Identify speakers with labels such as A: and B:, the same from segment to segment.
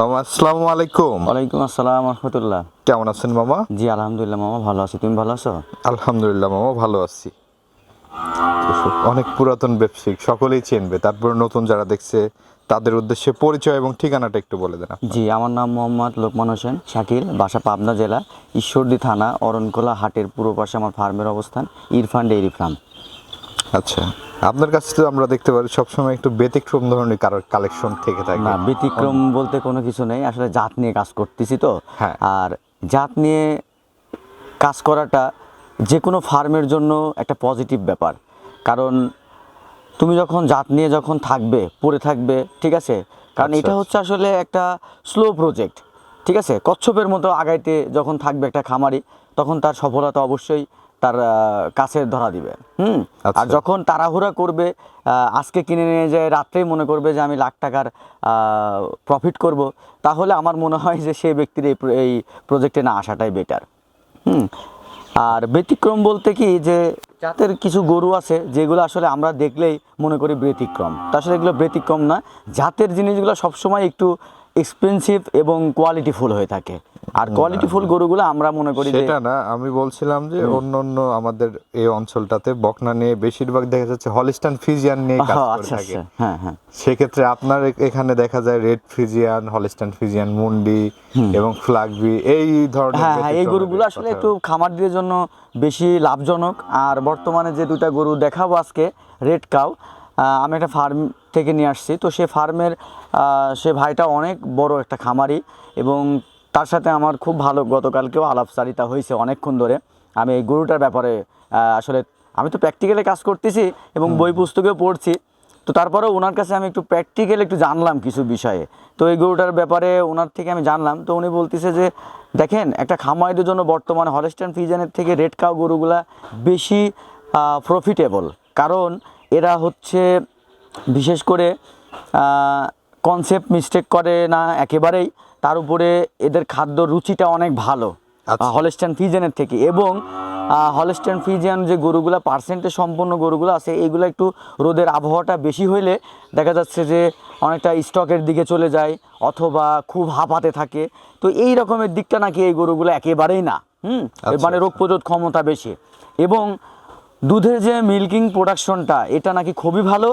A: মামা আসসালামু আলাইকুম।
B: ওয়ালাইকুম আসসালাম রহমতুল্লাহ।
A: কেমন আছেন মামা?
B: জি আলহামদুলিল্লাহ মামা ভালো আছি। তুমি ভালো আছো?
A: আলহামদুলিল্লাহ মামা ভালো আছি। অনেক পুরাতন ব্যবসায়িক সকলেই চিনবে। তারপরে নতুন যারা দেখছে তাদের উদ্দেশ্যে পরিচয় এবং ঠিকানাটা একটু বলে দেন
B: জি আমার নাম মোহাম্মদ লোকমান হোসেন শাকিল বাসা পাবনা জেলা ঈশ্বরদী থানা অরণকোলা হাটের পূর্ব পাশে আমার ফার্মের অবস্থান ইরফান ডেইরি ফার্ম
A: আচ্ছা আপনার কাছে তো আমরা দেখতে পারি সবসময় একটু ব্যতিক্রম ধরনের কালেকশন থেকে থাকে।
B: না ব্যতিক্রম বলতে কোনো কিছু নেই আসলে জাত নিয়ে কাজ করতেছি তো।
A: হ্যাঁ।
B: আর জাত নিয়ে কাজ করাটা যে কোনো ফার্মের জন্য একটা পজিটিভ ব্যাপার। কারণ তুমি যখন জাত নিয়ে যখন থাকবে পড়ে থাকবে ঠিক আছে? কারণ
A: আচ্ছা,
B: এটা হচ্ছে আসলে একটা স্লো প্রজেক্ট ঠিক আছে? কচ্ছপের মতো আগাইতে যখন থাকবে একটা খামারি তখন তার সফলতা অবশ্যই তার কাছে ধরা দিবে। হুম? আর
A: আচ্ছা।
B: যখন তাড়াহুড়া করবে আজকে কিনে নিয়ে যায় রাত্রেই মনে করবে যে আমি লাখ টাকার প্রফিট করব তাহলে আমার মনে হয় যে সেই ব্যক্তির এই এই প্রজেক্টে না আসাটাই বেটার হুম? আর ব্যতিক্রম বলতে কি যে জাতের কিছু গরু আছে যেগুলো আসলে আমরা দেখলেই মনে করি ব্যতিক্রম। তা আসলে এগুলো ব্যতিক্রম না জাতের জিনিসগুলো সবসময় একটু এক্সপেন্সিভ এবং কোয়ালিটিফুল হয়ে থাকে। আর কোয়ালিটিফুল গরুগুলো আমরা মনে করি
A: সেটা না আমি বলছিলাম যে অন্য অন্য আমাদের এই অঞ্চলটাতে বকনা নিয়ে বেশিরভাগ দেখা যাচ্ছে হলিস্টান ফিজিয়ান নিয়ে কাজ
B: হ্যাঁ,
A: করে
B: আচ্ছা
A: থাকে।
B: আচ্ছা হ্যাঁ হ্যাঁ।
A: সেক্ষেত্রে আপনার এখানে দেখা যায় রেড ফিজিয়ান হলিস্টান ফিজিয়ান মুন্ডি এবং ফ্লাগবি এই ধরনের
B: হ্যাঁ হ্যাঁ এই গরুগুলো আসলে। একটু খামারদের জন্য বেশি লাভজনক। আর বর্তমানে যে দুইটা গরু দেখাবো আজকে রেড কাউ আমি একটা ফার্ম থেকে নিয়ে আসছি। তো সে ফার্মের সে ভাইটা অনেক বড় একটা খামারি এবং তার সাথে আমার খুব ভালো গতকালকেও আলাপচারিতা হয়েছে অনেকক্ষণ ধরে। আমি এই গরুটার ব্যাপারে আসলে আমি তো প্র্যাকটিক্যালি কাজ করতেছি এবং বই পুস্তকেও পড়ছি। তো তারপরেও ওনার কাছে আমি একটু প্র্যাকটিক্যাল একটু জানলাম কিছু বিষয়ে। তো এই গরুটার ব্যাপারে ওনার থেকে আমি জানলাম। তো উনি বলতেছে যে দেখেন একটা খামারিদের জন্য বর্তমানে হলস্টাইন ফিজানের থেকে রেড কাউ গরুগুলা বেশি প্রফিটেবল কারণ এরা হচ্ছে বিশেষ করে কনসেপ্ট মিস্টেক করে না একেবারেই তার উপরে এদের খাদ্য রুচিটা অনেক ভালো
A: আচ্ছা।
B: হলস্টাইন ফিজেনের থেকে। এবং হলস্টাইন ফিজিয়ান যে গরুগুলা পার্সেন্টেজ সম্পন্ন গরুগুলো আছে এইগুলো একটু রোদের আবহাওয়াটা বেশি হইলে দেখা যাচ্ছে যে অনেকটা স্টকের দিকে চলে যায় অথবা খুব হাঁপাতে থাকে। তো এই রকমের দিকটা নাকি এই গরুগুলো একেবারেই না হুম?
A: আচ্ছা,
B: মানে রোগ প্রতিরোধ ক্ষমতা বেশি। এবং দুধের যে মিল্কিং প্রোডাকশনটা এটা নাকি খুবই ভালো।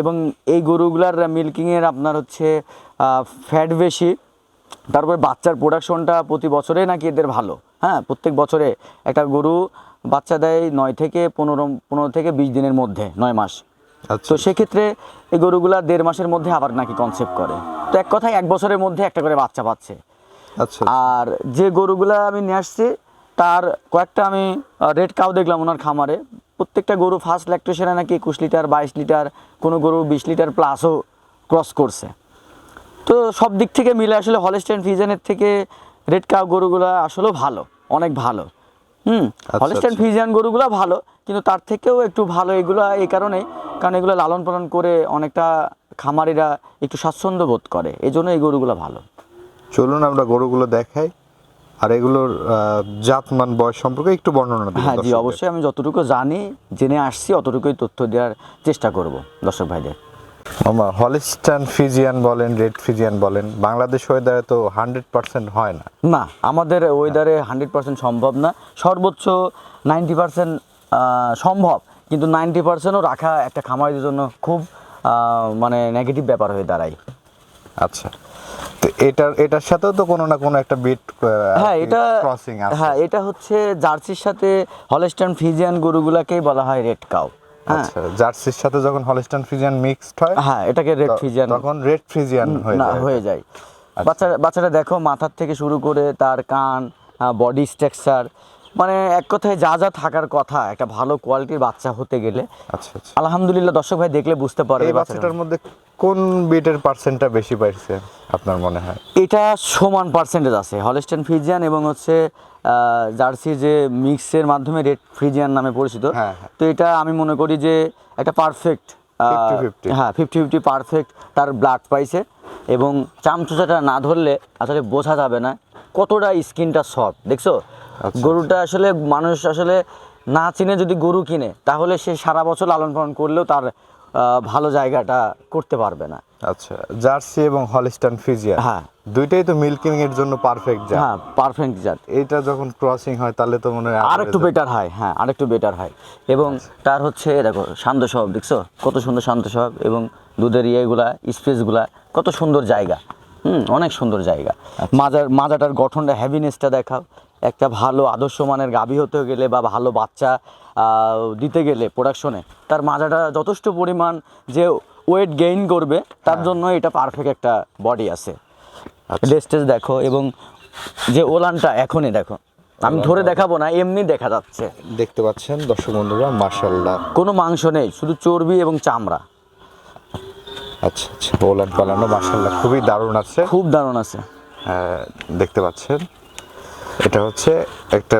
B: এবং এই গরুগুলার মিল্কিংয়ের আপনার হচ্ছে ফ্যাট বেশি। তারপরে বাচ্চার প্রোডাকশনটা প্রতি বছরে নাকি এদের ভালো। হ্যাঁ প্রত্যেক বছরে একটা গরু বাচ্চা দেয় নয় থেকে পনেরো পনেরো থেকে বিশ দিনের মধ্যে নয় মাস।
A: আচ্ছা।
B: তো সেক্ষেত্রে এই গরুগুলা দেড় মাসের মধ্যে আবার নাকি কনসেপ্ট করে। তো এক কথায় এক বছরের মধ্যে একটা করে বাচ্চা পাচ্ছে।
A: আচ্ছা।
B: আর যে গরুগুলা আমি নিয়ে আসছি তার কয়েকটা আমি রেড কাউ দেখলাম ওনার খামারে। প্রত্যেকটা গরু ফার্স্ট ল্যাকটেশনে নাকি একুশ লিটার বাইশ লিটার কোনো গরু বিশ লিটার প্লাসও ক্রস করছে। তো সব দিক থেকে মিলে আসলে হলস্টাইন ফিজানের থেকে রেড কাউ গরুগুলা আসলেও ভালো অনেক ভালো। হুম হলস্টাইন। ফিজিয়ান গরুগুলো ভালো কিন্তু তার থেকেও একটু ভালো এগুলো এই কারণেই কারণ এগুলো লালন পালন করে অনেকটা খামারিরা একটু স্বাচ্ছন্দ্য বোধ করে এই জন্য এই গরুগুলো ভালো।
A: চলুন আমরা গরুগুলো দেখাই। আর এগুলোর আহ, জাতমান বয়স সম্পর্কে একটু বর্ণনা
B: হ্যাঁ জি অবশ্যই আমি যতটুকু জানি জেনে আসছি অতটুকুই তথ্য দেওয়ার চেষ্টা করব দর্শক ভাইদের।
A: মামা হলিস্টান ফিজিয়ান বলেন রেড ফিজিয়ান বলেন বাংলাদেশ ওয়েদারে তো হান্ড্রেড পার্সেন্ট হয় না।
B: না আমাদের ওয়েদারে হান্ড্রেড পার্সেন্ট সম্ভব না সর্বোচ্চ নাইনটি পার্সেন্ট সম্ভব কিন্তু নাইনটি পার্সেন্টও রাখা একটা খামারিদের জন্য খুব মানে নেগেটিভ ব্যাপার হয়ে দাঁড়ায়।
A: আচ্ছা। তো এটার এটার সাথেও তো কোনো না কোনো একটা বিট
B: হ্যাঁ এটা
A: ক্রসিং আছে।
B: হ্যাঁ এটা হচ্ছে জার্সির সাথে হলস্টাইন ফিজিয়ান গরুগুলাকেই বলা হয় রেড কাউ হ্যাঁ।
A: আচ্ছা জার্সির সাথে যখন হলিস্টান ফিজিয়ান মিক্সড হয়
B: হ্যাঁ এটাকে রেড ফিজিয়ান
A: তখন রেড ফিজিয়ান হয়ে যায়। আচ্ছা।
B: হয়ে যায়। বাচ্চা বাচ্চাটা দেখো মাথার থেকে শুরু করে তার কান বডি স্ট্রাকচার মানে এক কথায় যা যা থাকার কথা একটা ভালো কোয়ালিটির বাচ্চা হতে গেলে
A: আচ্ছা আচ্ছা।
B: আলহামদুলিল্লাহ দর্শক ভাই দেখলে বুঝতে পারবে
A: এই বাচ্চাটার মধ্যে কোন বিটের পার্সেন্টটা বেশি পাইছে আপনার মনে হয়?
B: এটা সমান পার্সেন্টেজ আছে। হলস্টেন ফ্রিজিয়ান এবং হচ্ছে জার্সি যে মিক্সের মাধ্যমে রেড ফ্রিজিয়ান নামে পরিচিত
A: হ্যাঁ, হ্যাঁ।
B: তো এটা আমি মনে করি যে একটা পারফেক্ট
A: 50-50
B: হ্যাঁ ফিফটি ফিফটি পারফেক্ট তার ব্লাড পাইছে এবং চামচুচাটা না ধরলে আসলে বোঝা যাবে না কতটা স্কিনটা সফট দেখছ? গরুটা আসলে মানুষ আসলে না চিনে যদি গরু কিনে তাহলে সে সারা বছর লালন পালন করলেও তার ভালো জায়গাটা করতে পারবে না।
A: আচ্ছা জার্সি এবং হলিস্টান ফিজিয়া
B: হ্যাঁ।
A: দুইটাই তো মিল্কিং এর জন্য পারফেক্ট যা
B: হ্যাঁ পারফেক্ট জাত।
A: এটা যখন ক্রসিং হয় তাহলে তো মনে হয়
B: আর
A: আরও
B: একটু
A: result-
B: বেটার হয় হ্যাঁ আর একটু বেটার হয়। এবং তার হচ্ছে দেখো শান্ত স্বভাব দেখছ? কত সুন্দর শান্ত স্বভাব এবং দুধের ইয়েগুলা স্পেসগুলা কত সুন্দর জায়গা। হুম অনেক সুন্দর জায়গা। মাজার মাজাটার গঠনটা হ্যাভিনেসটা দেখাও। একটা ভালো আদর্শ মানের গাভী হতে গেলে বা ভালো বাচ্চা দিতে গেলে প্রোডাকশনে তার মাজাটা যথেষ্ট পরিমাণ যে ওয়েট গেইন করবে তার জন্য এটা পারফেক্ট একটা বডি আছে। ডেস্টেজ দেখো এবং যে ওলানটা এখনই দেখো। আমি ধরে দেখাবো না এমনি দেখা যাচ্ছে।
A: দেখতে পাচ্ছেন দর্শক বন্ধুরা মার্শাল্লাহ
B: কোনো মাংস নেই শুধু চর্বি এবং চামড়া।
A: আচ্ছা আচ্ছা ওলান পালানো মার্শাল্লাহ খুবই দারুণ আছে।
B: খুব দারুণ আছে।
A: আহ, দেখতে পাচ্ছেন। এটা হচ্ছে একটা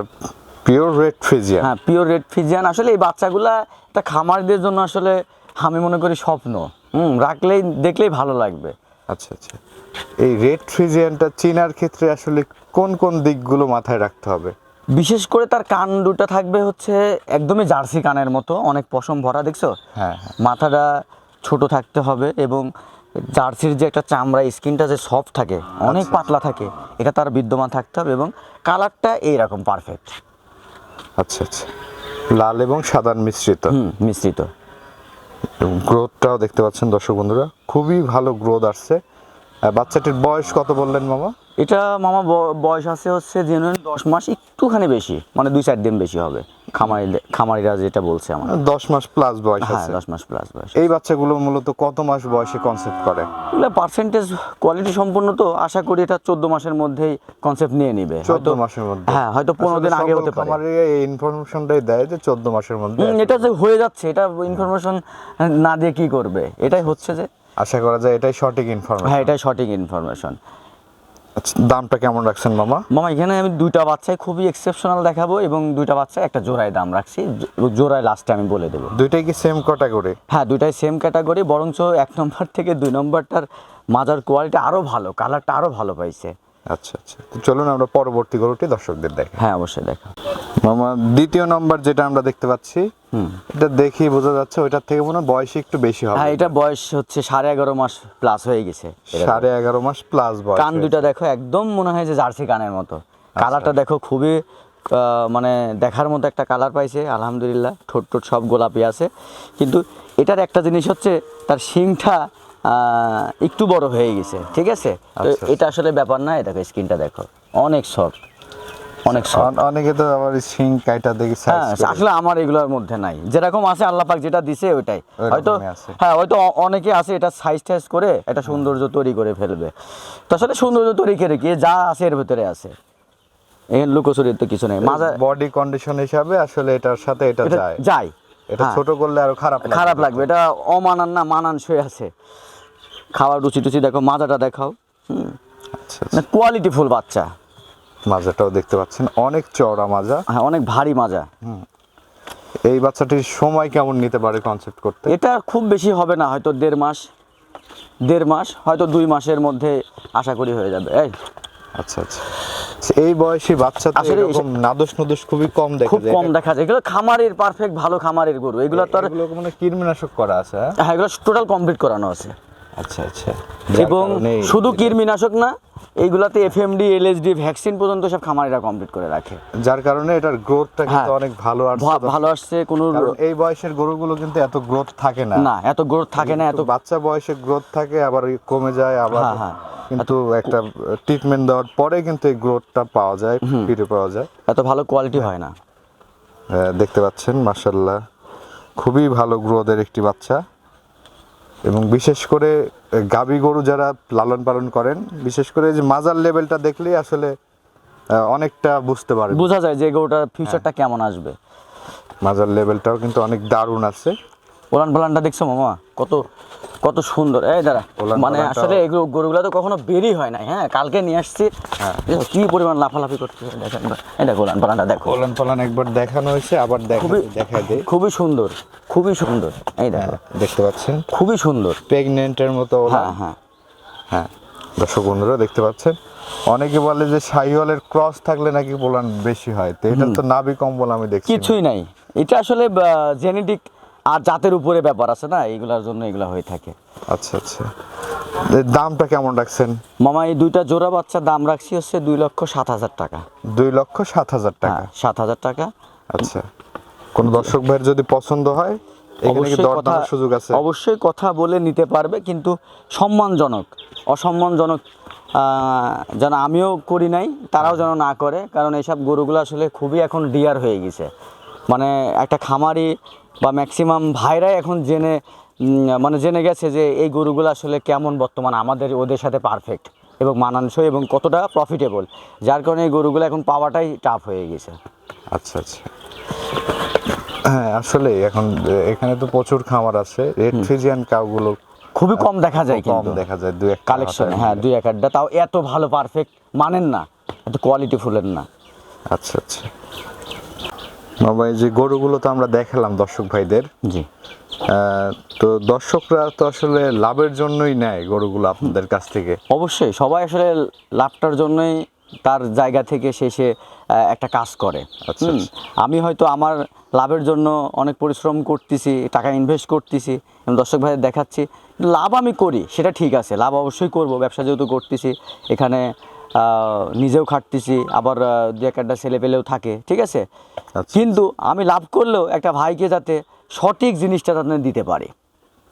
A: পিওর রেড ফ্রিজিয়া
B: হ্যাঁ পিওর রেড ফিজিয়ান আসলে এই বাচ্চাগুলা একটা খামারিদের জন্য আসলে আমি মনে করি স্বপ্ন। হুম রাখলেই দেখলেই ভালো লাগবে।
A: আচ্ছা আচ্ছা। এই রেড ফ্রিজিয়ানটা চিনার ক্ষেত্রে আসলে কোন কোন দিকগুলো মাথায় রাখতে হবে?
B: বিশেষ করে তার কান দুটো থাকবে হচ্ছে একদমই জার্সি কানের মতো অনেক পশম ভরা দেখছ?
A: হ্যাঁ হ্যাঁ।
B: মাথাটা ছোট থাকতে হবে এবং জার্সির যে একটা চামড়া স্কিনটা যে সফট থাকে অনেক পাতলা থাকে এটা তার বিদ্যমান থাকতে হবে এবং কালারটা এইরকম পারফেক্ট
A: আচ্ছা আচ্ছা। লাল এবং সাদার মিশ্রিত।
B: হুম মিশ্রিত।
A: গ্রোথটাও দেখতে পাচ্ছেন দর্শক বন্ধুরা খুবই ভালো গ্রোথ আসছে। বাচ্চাটির বয়স কত বললেন মামা?
B: এটা মামা বয়স আছে হচ্ছে জেনুইন দশ মাস একটুখানি বেশি মানে দুই চার দিন বেশি হবে। খামারি খামারিরা যেটা বলছে আমার।
A: দশ মাস প্লাস বয়স
B: হ্যাঁ দশ মাস প্লাস বয়স
A: এই বাচ্চাগুলো মূলত কত মাস বয়সে কনসেপ্ট করে?
B: এগুলো পার্সেন্টেজ কোয়ালিটি সম্পূর্ণ তো আশা করি এটা চোদ্দ মাসের মধ্যেই কনসেপ্ট নিয়ে নিবে।
A: চোদ্দ মাসের মধ্যে।
B: হ্যাঁ হয়তো পনেরো দিন আগে হতে পারে।
A: খামারিরা এই ইনফরমেশনটাই দেয় যে চোদ্দ মাসের মধ্যে
B: এটা যে হয়ে যাচ্ছে এটা ইনফরমেশন না দিয়ে কি করবে? এটাই হচ্ছে যে
A: আশা করা যায় এটাই সঠিক ইনফরমেশন
B: হ্যাঁ এটাই সঠিক ইনফরমেশন
A: আচ্ছা, দামটা কেমন রাখছেন মামা?
B: মামা এখানে আমি দুইটা বাচ্চাই খুবই এক্সেপশনাল দেখাবো এবং দুইটা বাচ্চা একটা জোড়ায় দাম রাখছি। জোড়ায় লাস্টে আমি বলে দেবো।
A: দুইটাই কি সেম ক্যাটাগরি
B: হ্যাঁ দুইটাই সেম ক্যাটাগরি বরঞ্চ এক নম্বর থেকে দুই নম্বরটার মাজার কোয়ালিটি আরও ভালো কালারটা আরও ভালো পাইছে।
A: আচ্ছা আচ্ছা। তো চলুন আমরা পরবর্তী গরুটি দর্শকদের দেখি
B: হ্যাঁ অবশ্যই দেখা
A: মামা দ্বিতীয় নম্বর যেটা আমরা দেখতে পাচ্ছি এটা দেখি বোঝা যাচ্ছে ওইটার থেকে মনে বয়স একটু বেশি হবে।
B: হ্যাঁ এটা বয়স হচ্ছে সাড়ে এগারো মাস প্লাস হয়ে গেছে।
A: সাড়ে এগারো মাস প্লাস বয়স
B: কান। দুইটা দেখো একদম মনে হয় যে জার্সি কানের মতো। কালারটা দেখো খুবই মানে দেখার মতো একটা কালার পাইছে আলহামদুলিল্লাহ। ঠোঁট টোট সব গোলাপি আছে। কিন্তু এটার একটা জিনিস হচ্ছে তার শিংটা একটু বড় হয়ে গেছে ঠিক আছে?
A: আচ্ছা।
B: এটা আসলে ব্যাপার না দেখো স্কিনটা দেখো। অনেক সফট অনেক
A: অনেকে তো আবার শিং কাইটা দেখি
B: হ্যাঁ আসলে আমার এগুলোর মধ্যে নাই। যেরকম আছে আল্লাহ পাক যেটা দিছে ওইটাই। হয়তো হ্যাঁ হয়তো অনেকে আছে এটা সাইজ টাইজ করে এটা সৌন্দর্য তৈরি করে ফেলবে। তো আসলে সৌন্দর্য তৈরি করে কি যা আছে এর ভিতরে আছে। লুকোচুরির তো কিছু নেই। মাজা
A: বডি কন্ডিশন হিসাবে আসলে এটার সাথে এটা যায়।
B: যায়।
A: এটা
B: হ্যাঁ,
A: ছোট করলে আরও খারাপ
B: খারাপ লাগবে। এটা অমানান না মানান শুয়ে আছে। খাওয়ার রুচি টুচি দেখো মাজাটা দেখাও। হুম।
A: আচ্ছা
B: মানে কোয়ালিটি ফুল বাচ্চা।
A: মাজাটাও দেখতে পাচ্ছেন অনেক চওড়া মাজা।
B: হ্যাঁ অনেক ভারী মাজা।
A: এই বাচ্চাটির সময় কেমন নিতে পারে কনসেপ্ট করতে?
B: এটা খুব বেশি হবে না হয়তো দেড় মাস দেড় মাস হয়তো দুই মাসের মধ্যে আশা করি হয়ে যাবে। এই
A: আচ্ছা আচ্ছা। এই বয়সী বাচ্চা
B: আসলে
A: এরকম নাদোষ নদোষ খুবই কম দেখা
B: খুব
A: যায়।
B: কম দেখা যায়। এগুলো খামারের পারফেক্ট ভালো খামারের গরু। এগুলো তো আর
A: এগুলো মানে কীটনাশক করা আছে হ্যাঁ?
B: হ্যাঁ এগুলো টোটাল কমপ্লিট করানো আছে।
A: আচ্ছা আচ্ছা।
B: এবং শুধু কীটনাশক না এইগুলাতে এফএমডি এলএসডি ভ্যাকসিন পর্যন্ত সব খামারিরা কমপ্লিট করে রাখে।
A: যার কারণে এটার গ্রোথটা কিন্তু
B: হ্যাঁ।
A: অনেক ভালো
B: ভা- ভালো আসছে কোনো
A: এই বয়সের গরুগুলো কিন্তু এত গ্রোথ থাকে না।
B: না এত গ্রোথ থাকে না এত
A: বাচ্চা বয়সে গ্রোথ থাকে আবার কমে যায় আবার
B: হ্যাঁ, হ্যাঁ।
A: কিন্তু একটা ট্রিটমেন্ট দেওয়ার পরে কিন্তু এই গ্রোথটা পাওয়া যায় ফিরে পাওয়া যায়।
B: এত ভালো কোয়ালিটি হয় না।
A: আহ, দেখতে পাচ্ছেন মার্শাল্লাহ খুবই ভালো গ্রোথের একটি বাচ্চা। এবং বিশেষ করে গাবি গরু যারা লালন পালন করেন বিশেষ করে যে মাজার লেভেলটা দেখলেই আসলে অনেকটা বুঝতে পারে
B: বোঝা যায় যে গরুটার ফিউচারটা কেমন আসবে।
A: মাজার লেভেলটাও কিন্তু অনেক দারুণ আছে।
B: ওলান পালানটা দেখছ মামা? কত কত সুন্দর। এই দাঁড়া মানে আসলে এগুলো গরুগুলো তো কখনো বেরই হয় না হ্যাঁ? কালকে নিয়ে আসছি। দেখো কি পরিমাণ লাফালাফি করতে দেখেন দেখো ওলান পালানটা দেখো
A: কোলান পালান একবার দেখানো হয়েছে আবার দেখা
B: খুবই
A: দেখায় দেয়
B: খুবই সুন্দর খুবই সুন্দর এই দেখো।
A: দেখতে পাচ্ছেন?
B: খুবই সুন্দর।
A: প্রেগনেন্টের মতো
B: হ্যাঁ হ্যাঁ।
A: হ্যাঁ দর্শক বন্ধুরা দেখতে পাচ্ছেন? অনেকে বলে যে শাহিওয়ালের ক্রস থাকলে নাকি বলান বেশি হয় তো এটা তো নাভি কম্বল আমি দেখছি
B: কিছুই নাই। এটা আসলে জেনেটিক আর জাতের উপরে ব্যাপার আছে না এইগুলোর জন্য এগুলো হয়ে থাকে।
A: আচ্ছা আচ্ছা। দামটা কেমন রাখছেন?
B: মামা এই দুইটা জোড়া বাচ্চা দাম রাখছি হচ্ছে দুই লক্ষ সাত হাজার টাকা।
A: দুই লক্ষ সাত হাজার টাকা?
B: হ্যাঁ সাত হাজার টাকা।
A: আচ্ছা। কোন দর্শক ভাইয়ের যদি পছন্দ হয় সুযোগ আছে?
B: অবশ্যই কথা বলে নিতে পারবে কিন্তু সম্মানজনক অসম্মানজনক যেন আমিও করি নাই তারাও যেন না করে কারণ এইসব গরুগুলো আসলে খুবই এখন ডিয়ার হয়ে গেছে। মানে একটা খামারি বা ম্যাক্সিমাম ভাইরাই এখন জেনে মানে জেনে গেছে যে এই গরুগুলো আসলে কেমন বর্তমান আমাদের ওদের সাথে পারফেক্ট এবং মানানসই এবং কতটা প্রফিটেবল যার কারণে এই গরুগুলো এখন পাওয়াটাই টাফ হয়ে গেছে।
A: আচ্ছা আচ্ছা। হ্যাঁ আসলে এখন এখানে তো প্রচুর খামার আছে। রেড ফিজিয়ান কাউগুলো
B: খুবই কম দেখা যায়
A: কম দেখা যায় দুই এক
B: কালেকশন হ্যাঁ দুই এক আড্ডা তাও এত ভালো পারফেক্ট মানেন না এত কোয়ালিটি ফুলের না।
A: আচ্ছা আচ্ছা। বাবা এই যে গরুগুলো তো আমরা দেখালাম দর্শক ভাইদের।
B: জি।
A: তো দর্শকরা তো আসলে লাভের জন্যই নেয় গরুগুলো আপনাদের কাছ থেকে।
B: অবশ্যই সবাই আসলে লাভটার জন্যই তার জায়গা থেকে সে সে একটা কাজ করে।
A: আচ্ছা,
B: আমি হয়তো আমার লাভের জন্য অনেক পরিশ্রম করতেছি টাকা ইনভেস্ট করতেছি দর্শক ভাইদের দেখাচ্ছি। লাভ আমি করি সেটা ঠিক আছে লাভ অবশ্যই করব ব্যবসা যেহেতু করতেছি এখানে নিজেও খাটতেছি আবার দু এক একটা ছেলে পেলেও থাকে ঠিক আছে?
A: আচ্ছা।
B: কিন্তু আমি লাভ করলেও একটা ভাইকে যাতে সঠিক জিনিসটা তাদের দিতে পারি।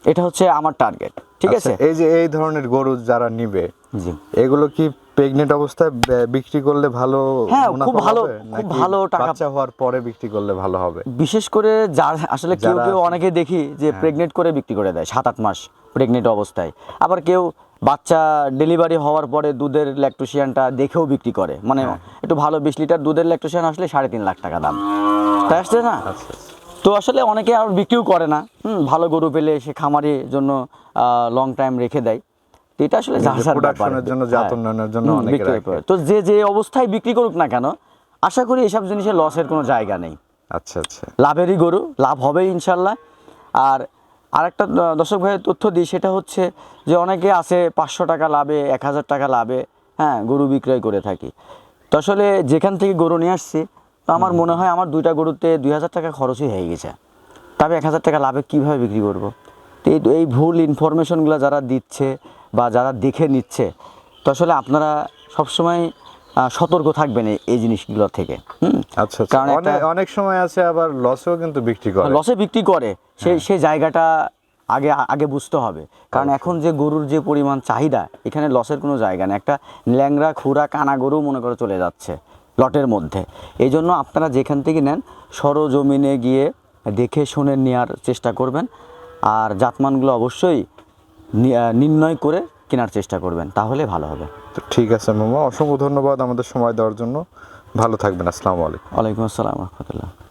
B: এটা হচ্ছে আমার টার্গেট ঠিক আছে?
A: আচ্ছা, এই যে এই ধরনের গরু যারা নিবে
B: জি।
A: এগুলো কি প্রেগনেন্ট অবস্থায় বিক্রি করলে ভালো
B: হ্যাঁ, খুব ভালো- খুব ভালো টাকা-
A: হওয়ার পরে বিক্রি করলে ভালো হবে?
B: বিশেষ করে যার আসলে কেউ কেউ অনেকে দেখি যে প্রেগনেন্ট করে বিক্রি করে দেয় সাত আট মাস প্রেগনেন্ট অবস্থায়। আবার কেউ বাচ্চা ডেলিভারি হওয়ার পরে দুধের ল্যাকটোসিয়ানটা দেখেও বিক্রি করে। মানে একটু ভালো বিশ লিটার দুধের ল্যাকটোসিয়ান আসলে সাড়ে তিন লাখ টাকা দাম। তাই আসছে না?
A: আচ্ছা
B: তো আসলে অনেকে আর বিক্রিও করে না। হুম, ভালো গরু পেলে সে খামারের জন্য লং টাইম রেখে দেয়। তো এটা আসলে।
A: প্রোডাকশনের জন্য জাত
B: হ্যাঁ।
A: উন্নয়নের জন্য অনেকে।
B: তো যে যে অবস্থায় বিক্রি করুক না কেন আশা করি এসব জিনিসের লসের কোনো জায়গা নেই।
A: আচ্ছা আচ্ছা।
B: লাভেরই গরু লাভ হবে ইনশাল্লাহ। আর আরেকটা দর্শক ভাইয়ের তথ্য দিই, সেটা হচ্ছে যে অনেকে আছে পাঁচশো টাকা লাভে, এক হাজার টাকা লাভে হ্যাঁ গরু বিক্রয় করে থাকি। তো আসলে যেখান থেকে গরু নিয়ে আসছি, তো আমার মনে হয় আমার দুইটা গরুতে দুই হাজার টাকা খরচই হয়ে গেছে। তবে এক হাজার টাকা লাভে কীভাবে বিক্রি করব? তো এই এই ভুল ইনফরমেশনগুলো যারা দিচ্ছে বা যারা দেখে নিচ্ছে, তো আসলে আপনারা সবসময় সতর্ক থাকবেন এই- জিনিসগুলো থেকে। হুম?
A: আচ্ছা আচ্ছা।
B: কারণ
A: অনেক সময় আছে আবার লসেও কিন্তু বিক্রি করে।
B: লসে বিক্রি করে। সেই
A: হ্যাঁ।
B: সেই জায়গাটা আগে আগে বুঝতে হবে। কারণ এখন যে গরুর যে পরিমাণ চাহিদা এখানে লসের কোনো জায়গা নেই। একটা ল্যাংরা খুরা কানা গরু মনে করে চলে যাচ্ছে লটের মধ্যে। এই জন্য আপনারা যেখান থেকে নেন সরজমিনে গিয়ে দেখে শুনে নেওয়ার চেষ্টা করবেন। আর জাতমানগুলো অবশ্যই নির্ণয় করে কেনার চেষ্টা করবেন তাহলে ভালো হবে।
A: তো ঠিক আছে মামা অসংখ্য ধন্যবাদ আমাদের সময় দেওয়ার জন্য। ভালো থাকবেন আসসালামু আলাইকুম।
B: ওয়ালাইকুম আসসালাম রহমতুল্লাহ।